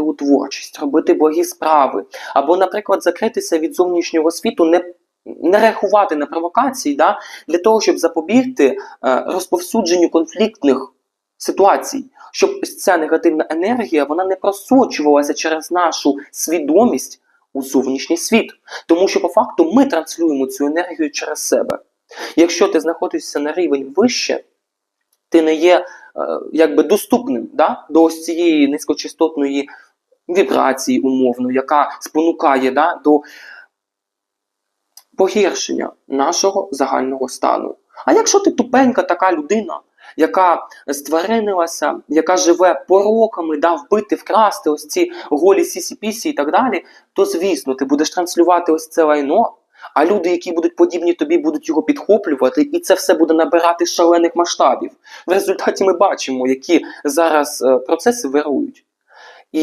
у творчість, робити благі справи, або, наприклад, закритися від зовнішнього світу, не, не реагувати на провокації, да, для того, щоб запобігти е, розповсюдженню конфліктних ситуацій, щоб ось ця негативна енергія вона не просочувалася через нашу свідомість у зовнішній світ. Тому що по факту ми транслюємо цю енергію через себе. Якщо ти знаходишся на рівень вище, ти не є е, якби доступним да, до ось цієї низькочастотної вібрації, умовно, яка спонукає да, до погіршення нашого загального стану. А якщо ти тупенька така людина, яка стваринилася, яка живе пороками, да, вбити, вкрасти ось ці голі сісі-пісі і так далі, то звісно, ти будеш транслювати ось це лайно, а люди, які будуть подібні тобі, будуть його підхоплювати, і це все буде набирати шалених масштабів. В результаті ми бачимо, які зараз е, процеси вирують.